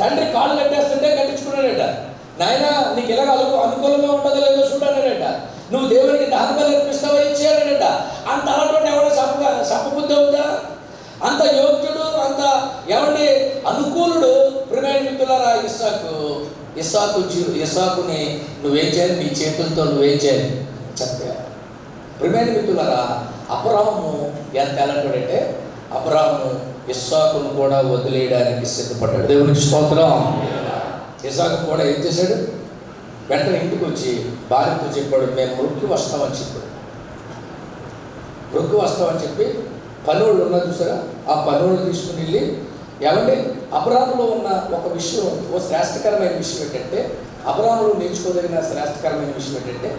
తండ్రి కాళ్ళు కట్టేస్తుంటే కట్టించుకున్నాడట. నాయన నీకు ఎలాగ అను అనుకూలంగా ఉంటుందో లేదో చూడాడట నువ్వు దేవునికి దహనబలి అర్పిస్తావా ఇచ్చేయాడట అంత అలాంటి ఎవడో సప్ప సప్పబుద్ధి అవుతా అంత యోగ్యుడు అంత ఏమండి అనుకూలుడు? ప్రిమైన మిత్రులారా ఇస్సాకు ఇస్సాకు జీ ఇస్సాకుని నువ్వేం చేయాలి? నీ చేతులతో నువ్వేం చేయాలి? చెప్పా. ప్రిమైన మిత్రులారా అపరాహము ఎంత అంటే అపరాహము ఇస్సాకును కూడా వదిలేయడానికి సిద్ధపడ్డాడు. దేవునికి స్తోత్రం. ఇసాకు కూడా ఏం చేశాడు? వెంటనే ఇంటికి వచ్చి భార్యతో చెప్పాడు మేము మృక్కి వస్తామని చెప్పాడు. మృక్కు వస్తామని చెప్పి పనులు ఉన్నా చూసారా? ఆ పనులు తీసుకుని వెళ్ళి ఏమంటే అబ్రాహంలో ఉన్న ఒక విషయం ఓ శ్రేష్టకరమైన విషయం ఏంటంటే అబ్రాహంలో నేర్చుకోదగిన శ్రేష్టకరమైన విషయం ఏంటంటే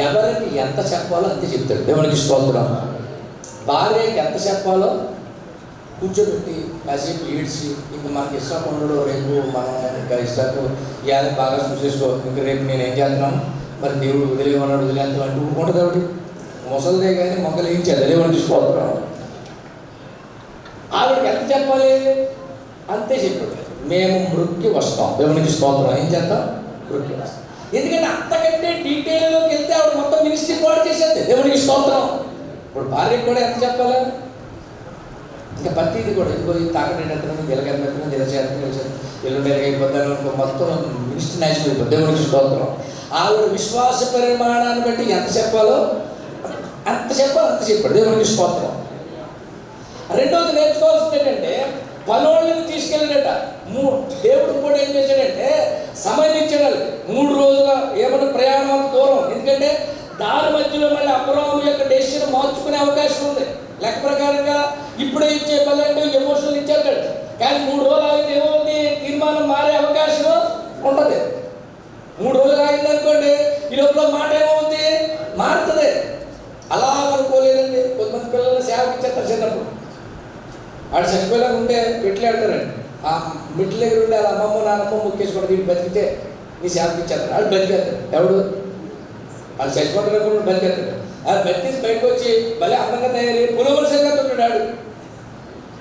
ఎవరికి ఎంత చెప్పాలో అంతే చెప్తాడు. దేవునికి స్తోత్రం. భార్యకి ఎంత చెప్పాలో కూర్చోబెట్టి కాసేపు ఏడ్చి ఇంక మనకి ఇష్టం ఉండడు రేపు మనం ఇంకా ఇష్టాకు ఇవాళ బాగా చూసేసుకో. ఇంక రేపు నేను ఏం చేస్తున్నాను మరి దేవుడు వదిలేమన్నాడు వదిలేద్దాం అంటూ ఉంటుంది కాబట్టి. ముసలిదే కానీ మొక్కలు ఏం చేయాలి? దేవుని తీసుకోవడం ఆవిడకి ఎంత చెప్పాలి? అంతే చెప్పాడు. మేము మృక్కి వస్తాం. దేవునికి స్తోత్రం. ఏం చేస్తాం? మృక్కి వస్తాం. ఎందుకంటే అంతకంటే డీటెయిల్లోకి వెళ్తే ఆవిడ మొత్తం మినిస్ట్రీ పాడు చేసేది. దేవునికి స్తోత్రం. ఇప్పుడు భార్యకి కూడా ఎంత చెప్పాలి? ఇంకా ప్రతిది కూడా ఇదిగో ఇది తాకటేటట్టుగా గెలగెలబెట్టుకుని గెలిచేస్తాను గెలిచాను ఎల్లుండి అయిపోతాను అనుకో మొత్తం మినిస్టర్ నాశనం అయిపోతుంది దేవునికి స్తోత్రం. ఆవిడ విశ్వాస పరిమాణాన్ని బట్టి ఎంత చెప్పాలో అంత చెప్పాలి అంత చెప్పాడు. దేవునికి స్తోత్రం. రెండోది నేర్చుకోవాల్సింది ఏంటంటే పనోళ్ళని తీసుకెళ్ళాడట. మూ దేవుడు కూడా ఏం చేశాడంటే సమయం ఇచ్చాడు మూడు రోజుల ఏమన్నా ప్రయాణం అంత దూరం. ఎందుకంటే దారి మధ్యలో మళ్ళీ అబ్రహం యొక్క డెసిషన్ మార్చుకునే అవకాశం ఉంది. లెక్క ప్రకారంగా ఇప్పుడే ఇచ్చే పని అంటే ఎమోషనల్ కానీ మూడు రోజులు ఆగితే ఏమవుతుంది? తీర్మానం మారే అవకాశం ఉంటుంది. మూడు రోజులు ఆగింది అనుకోండి ఈ లోపల మాట ఏమవుతుంది? మారుతుంది. అలా అనుకోలేదండి. కొంతమంది పిల్లలు సేవకి ఇచ్చేస్తారు చిన్నప్పుడు. వాడు చనిపోయేలాగా ఉంటే మెట్లు ఆడతారండి ఆ మెట్ల దగ్గర ఉండే వాళ్ళ అమ్మమ్మ నాన్నమ్మ ముక్కేసుకోవడం దీన్ని బతికితే నీ సేవకి ఇచ్చేస్తారు వాళ్ళు బతికేస్తారు. ఎవడు? వాళ్ళు చచ్చిపోతారు బతికేస్తాడు ఆ బతికేసి బయటకు వచ్చి భలే అందంగా తయారయ్యి పులవల సంగతి ఉంటాడు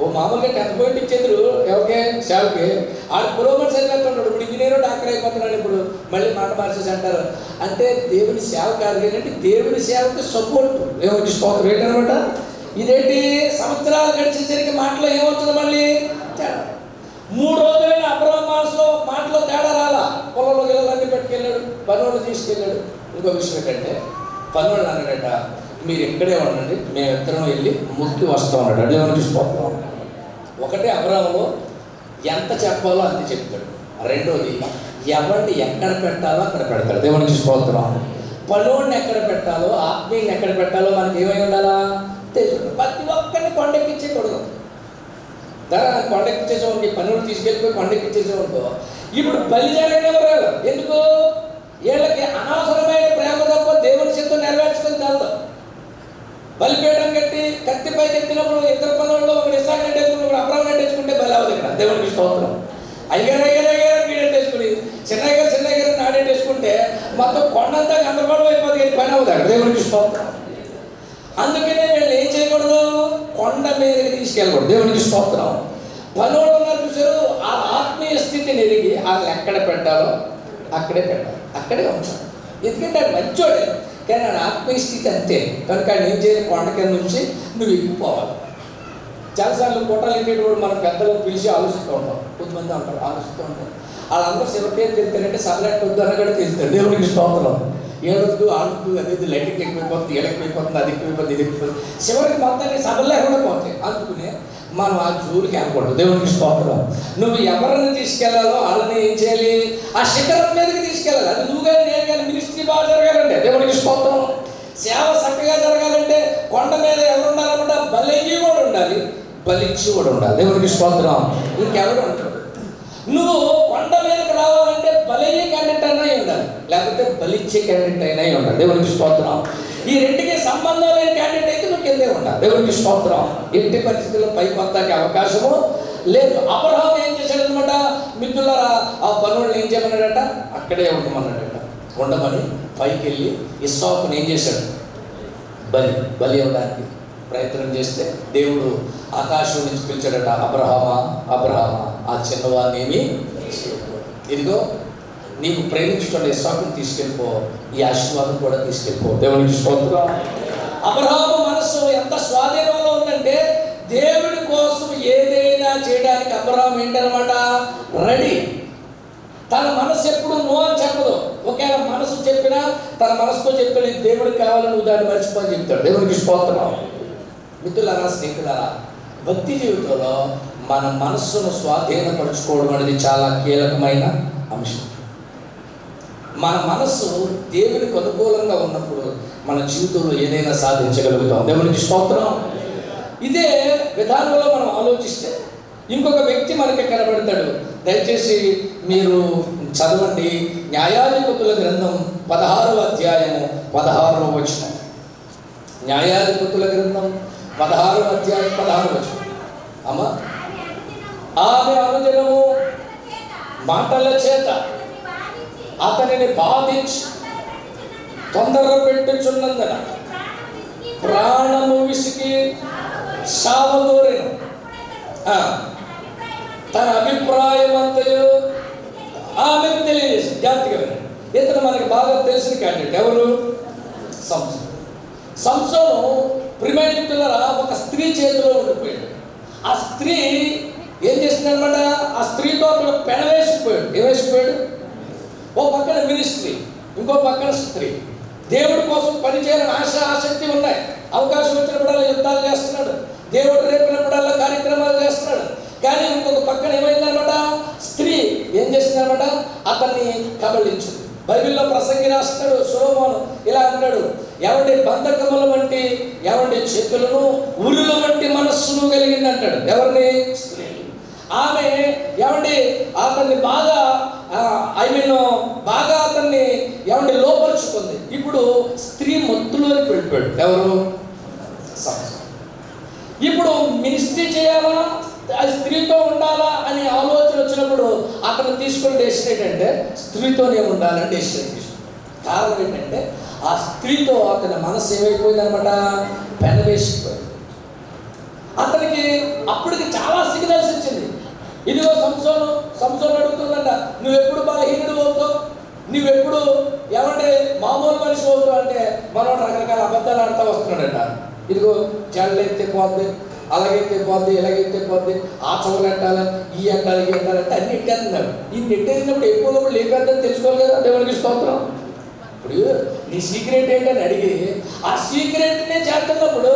ఓ మామూలుగా టెన్త్ పాయింట్ ఇచ్చేందుకు? ఎవరికే? సేవకి ఆడు పురోగమన సంగతి ఇప్పుడు ఇంజనీర్ డాక్టర్ అయిపోతున్నాడు ఇప్పుడు. మళ్ళీ మాట మార్చేసి అంటారు. అంటే దేవుని సేవ కాదు. ఏంటంటే దేవుని సేవకి సపోర్ట్ దేవుని స్తోత్రం ఏంటనమాట ఇదేంటి? సంవత్సరాలు గడిచేసరికి మాటలో ఏమవుతుంది మళ్ళీ? తేడా. మూడు రోజులైన అబ్రహం మనసులో మాటలో తేడా రాలా. పొలంలో గిల్లలన్నీ పెట్టుకెళ్ళాడు. పనులు తీసుకెళ్ళాడు. ఇంకో విషయం ఏంటంటే పనులు అన్నాడట. మీరు ఇక్కడే ఉండండి. మేము ఇద్దరం వెళ్ళి ముక్కి వస్తాం అన్నాడు అడవి మనం చూసిపోతాం ఒకటే అబ్రాహంలో ఎంత చెప్పాలో అంత చెప్తాడు. రెండోది ఎవరిని ఎక్కడ పెట్టాలో అక్కడ పెడతాడు. దేవుని చూసిపోతున్నాం పనుడిని ఎక్కడ పెట్టాలో ఆత్మీయుని ఎక్కడ పెట్టాలో మనకి ఏమై ఉండాలా? తెలుసు. ప్రతి ఒక్కరిని కొండెక్కించకూడదు దాని కొండెక్కించేసాం పనుడు తీసుకెళ్ళిపోయి కొండెక్కించేసాం ఇప్పుడు బలి జరగడం ఎందుకు వీళ్ళకి అనవసరమైన ప్రేమ తప్ప దేవుని చిత్తం నెరవేర్చడం తెలదు బలిపీఠం కట్టి కత్తి పైకి ఎత్తినప్పుడు ఇద్దరు పనుల్లో ఒకటి ఇసాక్ నెట్టేసుకుని ఒకటి అబ్రాహం నెట్టేసుకుంటే బలి అవ్వదు ఇక్కడ దేవునికి స్తోత్రం అయ్యారు అయ్యారు అయ్యారు వీడెట్టేసుకుని చిన్నయ్య గారు చిన్నయ్య గారు నాడెట్టేసుకుంటే మొత్తం కొండంతా గందరగోళం అయిపోతుంది కానీ పని అవ్వదు అక్కడ దేవునికి స్తోత్రం అందుకనే వీళ్ళు ఏం చేయకూడదు కొండ మీదకి తీసుకెళ్ళకూడదు దేవునికి స్తోత్రం. పనులు ఉన్నారు చూసారు ఆ ఆత్మీయ స్థితిని ఎరిగి వాళ్ళు ఎక్కడ పెట్టాలో అక్కడే పెట్టాలి. అక్కడే ఉంచాలి. ఎందుకంటే అది మంచోడే. కానీ ఆయన ఆత్మీయ స్థితి అంతే. కనుక ఆయన ఏం చేయాలి? కొండ కింద నుంచి నువ్వు ఎక్కిపోవాలి చాలాసార్లు కోటలు ఎక్కేటప్పుడు మనం పెద్దలను పిలిచి ఆలోచిస్తూ ఉంటాం. కొంతమంది అంటారు ఆలోచిస్తూ ఉంటారు. వాళ్ళందరూ శివకి తెలుతారంటే సబ్లెట్ వద్దు అని కూడా తెలుస్తారు దేవునికి స్తోత్రం. ఏడొద్దు ఆడుతూ అనేది లైటింగ్ ఎక్కువైపోతుంది ఎలక్ట్రైపోతుంది అది ఎక్కువైపోతుంది ఇది ఎక్కువైపోతుంది. చివరికి మొత్తాన్ని సభల్లో కూడా పోతాయి. అందుకునే మనం ఆ జూలికి వెళ్ళకూడదు దేవునికి స్తోత్రం. నువ్వు ఎవరిని తీసుకెళ్ళాలో వాళ్ళని ఏం చేయాలి? ఆ శిఖరం మీదకి తీసుకెళ్ళాలి. అది నువ్వు కానీ నేను కానీ మినిస్ట్రీ బాగా జరగాలంటే దేవునికి స్తోత్రం. సేవ చక్కగా జరగాలంటే కొండ మీద ఎవరు ఉండాలన్నమాట బలిగి కూడా ఉండాలి. బలిచ్చి కూడా ఉండాలి. దేవునికి స్తోత్రం. ఇంకెవరు ఉంటారు నువ్వు కొండ మీదకి రావాలంటే బలయ్యే క్యాండిడేట్ అయినా లేకపోతే బలిచ్చే క్యాండిడేట్ అయినా అయి ఉండాలి దేవునికి స్తోత్రం. ఈ రెండుకి సంబంధం లేని క్యాండిడేట్ అయితే నువ్వు కిందే ఉండాలి దేవునికి స్తోత్రం. ఎట్టి పరిస్థితుల్లో పైకి వస్తాకి అవకాశము లేదు. అబ్రహాం ఏం చేశాడనమాట మిత్రులారా ఆ పనులను ఏం చేయమన్నాడట? అక్కడే ఉండమన్నాడట. ఉండమని పైకి వెళ్ళి ఇస్సాకుని ఏం చేశాడు? బలి బలి ఇవ్వడానికి ప్రయత్నం చేస్తే దేవుడు ఆకాశం నుంచి పిలిచాడట అబ్రహామా అబ్రహామా ఆ చిన్నవాడిని ఏమి? ఇదిగో నీవు ప్రేమించుకున్న ఇస్సాకుని తీసుకెళ్ళిపో ఈ ఆశీర్వాదం కూడా తీసుకెళ్ళిపో. దేవునికి స్తోత్రం. అబ్రహాము మనస్సు ఎంత స్వాధీనంలో ఉందంటే దేవుడి కోసం ఏదైనా చేయడానికి అబ్రహాం ఏంటనమాట? రెడీ. తన మనసు ఎప్పుడు నో అని చెప్పదు. ఒకవేళ మనసు చెప్పినా తన మనసుతో చెప్పిన దేవుడికి కావాలని నువ్వు దాన్ని మర్చిపోని చెప్తాడు. దేవునికి స్తోత్రం. మిత్రులారా స్నేహితులారా భక్తి జీవితంలో మన మనస్సును స్వాధీనపరచుకోవడం అనేది చాలా కీలకమైన అంశం. మన మనస్సు దేవునికి అనుకూలంగా ఉన్నప్పుడు మన జీవితంలో ఏదైనా సాధించగలుగుతాం. దేవునికి స్తోత్రం. ఇదే విధానంలో మనం ఆలోచిస్తే ఇంకొక వ్యక్తి మనకి కనబడతాడు. దయచేసి మీరు చదవండి. న్యాయాధిపతుల గ్రంథం పదహారవ అధ్యాయము పదహారవ వచనం. న్యాయాధిపతుల గ్రంథం పదహారవ అధ్యాయం పదహారు వచనం. అమ్మా ఆమె అనుదినము మాటల చేత అతనిని బాధించి తొందర పెట్టుచున్నందున ప్రాణము విసికి సావదోరేను. తన అభిప్రాయం అంతయు ఆమెకు తెలియజేసి జాగ్రత్తగా ఇతను మనకి బాగా తెలిసిన క్యాండిడేట్ ఎవరు? సంసోను సంసోను ప్రిమైనికులరా ఒక స్త్రీ చేతిలో ఉండిపోయాడు. ఆ స్త్రీ ఏం చేసిందనమాట? ఆ స్త్రీతో అక్కడ పెనవేసిపోయాడు ఏమేసిపోయాడు ఓ పక్కన మినిస్ట్రీ ఇంకో పక్కన స్త్రీ. దేవుడి కోసం పనిచేయాలని ఆశ ఆసక్తి ఉన్నాయి. అవకాశం వచ్చినప్పుడు యుద్ధాలు చేస్తున్నాడు దేవుడు రేపినప్పుడల్లా కార్యక్రమాలు చేస్తున్నాడు కానీ ఇంకొక పక్కన ఏమైందనమాట స్త్రీ ఏం చేసిందనమాట అతన్ని కబళించింది బైబిల్లో ప్రసంగి రాస్తాడు సోమోను ఇలా అంటాడు ఎవండి బంధకముల వంటి ఎవండి చేతులను ఉరుల వంటి మనస్సును కలిగింది అంటాడు ఎవరిని స్త్రీ ఆమె ఏమండి అతన్ని బాగా ఐ మీన్ బాగా అతన్ని ఏమండి లోపరుచుకుంది. ఇప్పుడు స్త్రీ మొత్తులోకి వెళ్ళిపోయాడు. ఎవరు? ఇప్పుడు మినిస్ట్రీ చేయాలా? స్త్రీతో ఉండాలా అనే ఆలోచన వచ్చినప్పుడు అతను తీసుకున్న డెసిషన్ ఏంటంటే స్త్రీతోనే ఉండాలని డెసిషన్ తీసుకున్నాడు. కారణం ఏంటంటే ఆ స్త్రీతో అతని మనసు ఏమైపోయింది అనమాట పెనవేసిపోయింది. అతనికి అప్పటికి చాలా సిగ్నల్స్ వచ్చింది. ఇదిగో సంసోను సంసోను అడుగుతుందంట నువ్వెప్పుడు బలహీనుడు అవుతావు? నువ్వెప్పుడు ఏమంటే మామూలు మనిషి అవుతావు అంటే మనం రకరకాల అబద్ధాలు ఆడుతూ వస్తున్నాడంట. ఇదిగో జడలు ఎత్తే పోద్ది అలాగైతే పోద్ది ఎలాగైతే పోద్ది ఆ చదువులు అంటాలి ఈ అంటాలి ఈ అంటాలి అంటే అన్ని ఎట్టేస్తున్నాడు ఈ నెట్టేసినప్పుడు ఎక్కువ లేకపోతే తెలుసుకోవాలి కదా? దేవునికి స్తోత్రం. ఇప్పుడు నీ సీక్రెట్ ఏంటని అడిగి ఆ సీక్రెట్నే చేస్తున్నప్పుడు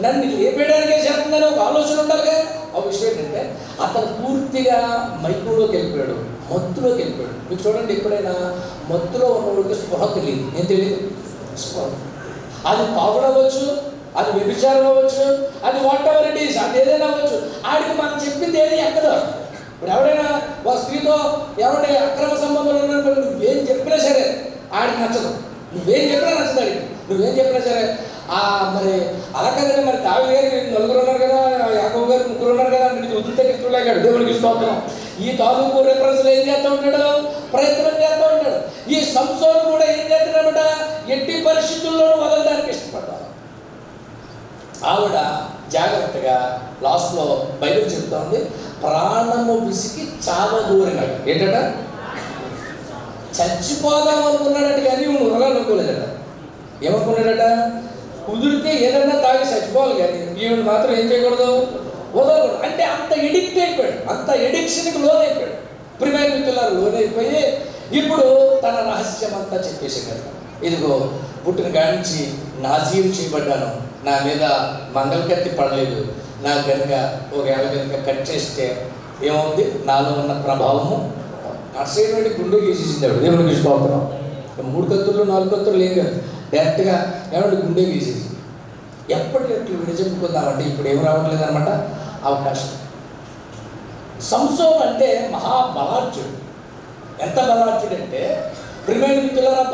నన్ను లేపేయడానికే చేస్తుందని ఒక ఆలోచన ఉండాలిగా. ఆ విషయం ఏంటంటే అతను పూర్తిగా మైకులోకి వెళ్ళిపోయాడు మత్తులోకి వెళ్ళిపోయాడు మీకు చూడండి ఎప్పుడైనా మత్తులో ఉన్నవాడికి స్పృహ తెలియదు. ఏం తెలియదు? స్పృహ. అది పావుడవచ్చు అది వ్యభిచారం అవ్వచ్చు అది వాట్ ఎవర్ ఇట్ ఈస్ అది ఏదైనా అవ్వచ్చు. ఆడికి మనం చెప్పింది ఏది ఎక్కదు. ఇప్పుడు ఎవడైనా ఒక స్త్రీతో ఎవరైనా అక్రమ సంబంధాలు ఉన్నప్పుడు నువ్వేం చెప్పినా సరే ఆడికి నచ్చదు. నువ్వేం చెప్పినా నచ్చదు ఆడికి. నువ్వేం చెప్పినా సరే మరి అలా కదండి మరి తావి గారు నలుగురు ఉన్నారు కదా యాకబు గారు ముగ్గురు ఉన్నారు కదా నీకు వదిలితే ఇష్టలేగాడు దేవుడికి స్తోత్రం. ఈ తాలూకు రిఫరెన్స్లు ఏం చేస్తూ ఉంటాడు? ప్రయత్నం చేస్తూ ఉంటాడు. ఈ సంసోను కూడా ఏం చేస్తున్నాడట ఎట్టి పరిస్థితుల్లోనూ వదలడానికి ఇష్టపడ్డాడు ఆవిడ జాగ్రత్తగా లాస్ట్లో బైబిల్ చెప్తోంది ప్రాణము విసికి చావదూరినాడు ఏంటట? చచ్చిపోదాం అనుకున్నాడట కానీ నువ్వు ఉరగాలి అనుకోలేదట. ఏమనుకున్నాడట? కుదిరితే ఏదన్నా తాగి చచ్చిపోవాలి కానీ ఈవిడ మాత్రం ఏం చేయకూడదు? వదలకూడదు అంటే అంత ఎడిక్ట్ అయిపోయాడు. అంత ఎడిక్షన్కి లోనైపోయాడు. ప్రిమైన మిత్రులారు లోనైపోయి ఇప్పుడు తన రహస్యం అంతా చెప్పేసాడు ఇదిగో పుట్టిన కాడించి నాజీరు చేయబడ్డాను. నా మీద మంగళకత్తి పడలేదు. నా కనుక ఒక ఏళ్ళ కనుక కట్ చేస్తే ఏమవుంది నాలో ఉన్న ప్రభావము అసైన్మెంట్ గుండె గీసేసిందాడు దేవుడికి విశ్వాసం మూడు కత్తులు నాలుగు కత్తులు ఏం కాదు. డైరెక్ట్గా ఏమంటే గుండె వేసేసి ఎప్పటికట్లు విడిచెప్పుకుందామంటే ఇప్పుడు ఏం రావట్లేదు అనమాట అవకాశం. సంసోన్ అంటే మహాబలార్జుడు. ఎంత బలార్జుడు అంటే ప్రిమైన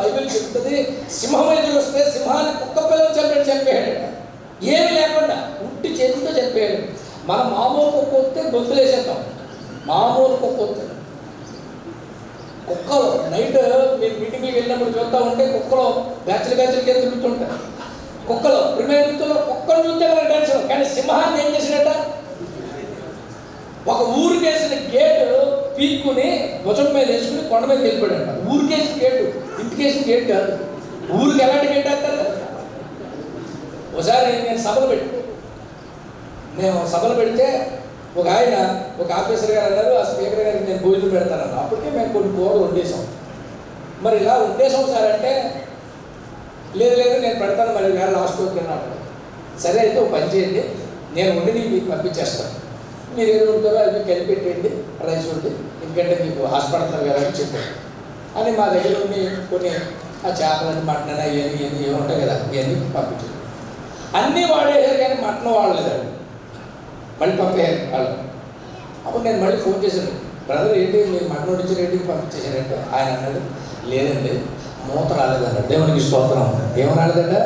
బైబిల్ చెప్తుంది సింహం ఎదురు వస్తే సింహాన్ని కుక్క పిల్లలు చంపాడు చంపేయాడు ఏమి లేకుండా ఉట్టి చేతితో చంపేయాడు. మనం మామూలు కుక్క వస్తే గొంతులేసేద్దాం. మామూలు కుక్క వస్తే కుక్కలు నైట్ మీరు మీటింగ్కి వెళ్ళినప్పుడు చూస్తూ ఉంటే కుక్కలు బ్యాచ్లు బ్యాచ్లు కింద తిరుగుతుంటాయి. కుక్కలు ప్రిమేర్ మిత్రులు కుక్కలు చూస్తే మనకు టెన్షన్ కానీ సింహాన్ని ఏం చేసినట్ట ఒక ఊరికేసిన గేటు పీక్కుని భుజం మీద వేసుకుని కొండ మీద వెళ్ళిపోయాడు ఊరికేసిన గేటు ఇంటికేసిన గేట్ కాదు. ఊరికి ఎలాంటి గేట్ వేస్తారు? ఒకసారి నేను సభలు పెట్టి మేము సభలు పెడితే ఒక ఆయన ఒక ఆఫీసర్ గారు అన్నారు ఆ స్పీకర్ గారికి నేను భోజనం పెడతాను అప్పటికే మేము కొన్ని కూరలు వండేసాం మరి ఇలా వండేసాం సార్ అంటే లేదు లేదు నేను పెడతాను మరి వేళ లాస్ట్ వరకు అన్నాడు సరే అయితే ఒక పని చేయండి. నేను వండి మీకు పంపించేస్తాను. మీరు ఏది ఉంటారో అది కలిపెట్టండి రైస్ వండి. ఎందుకంటే మీకు హాస్పిటల్ కదా అని చెప్పారు. అని మా దగ్గర ఉండి కొన్ని ఆ చేపలని మటన్ అని ఇవన్నీ ఇవన్నీ ఇవి ఉంటాయి కదా ఇవన్నీ పంపించారు. అన్నీ వాడేసారు కానీ మటన్ వాడలేదు. మళ్ళీ పంపేయాలి వాళ్ళు అప్పుడు నేను మళ్ళీ ఫోన్ చేశాను. బ్రదర్ ఏంటి? మీరు మటన్ వడ్డించారు రేటింగ్ పంపించేశారంటే ఆయన అన్నాడు. లేదండి మూత రాలేదన్నాడు దేవునికి స్తోత్రం. ఏమి రాలేదంట?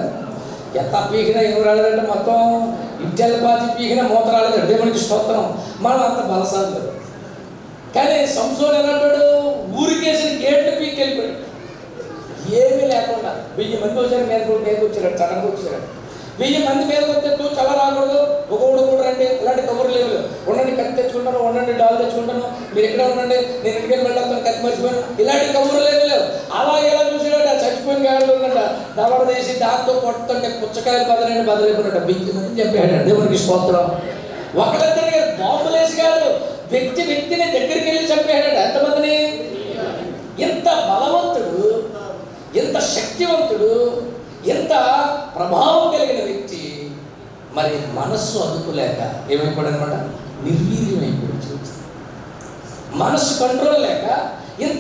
ఎంత పీకినా ఏం రాలేదంటే మొత్తం. ఇంటెల్ పాతి పీకినా మూత రాలేదంట. దేవునికి స్తోత్రం. మనం అంత బలసాలు కానీ సంసోన్ ఎలాంటాడు ఊరికేసిన గేట్లు పీకి వెళ్ళిపోయాడు ఏమీ లేకుండా. వెయ్యి మంది వచ్చారు మీద కూడా మీద వచ్చారు. సడన్గా వచ్చారు. వెయ్యి మంది మీద వస్తే చల్ల రాకూడదు ఒక ఊడు కూడా రండి ఇలాంటి కబుర్లు లేవు. ఉండండి కత్తి తెచ్చుకుంటాను ఉండండి డాల్ తెచ్చుకుంటాను. మీరు ఎక్కడ ఉండండి నేను ఇంటికి వెళ్ళాను కత్తి మర్చిపోయాను ఇలాంటి కబుర్లు లేవు లేవు. అలా ఎలా చూసాడట చచ్చిపోయిన గాడు ఉన్నట దవడ తీసి దాంతో కొట్టంటే పుచ్చకాయలు బదలని బదలైపోయినట్ట వెయ్యి మంది చెప్పాడు దేవునికి స్తోత్రం. ఒకళ్ళిద్దరిని బాంబులేసి కాదు వ్యక్తి వ్యక్తిని దగ్గరికి వెళ్ళి చంపేయాడట ఎంతమందిని? ఇంత బలవంతుడు ఇంత శక్తివంతుడు ఎంత ప్రభావం కలిగిన వ్యక్తి మరి మనస్సు అందుకోలేక ఏమైపోయాడనమాట అనమాట మనస్సు కంట్రోల్ లేక ఎంత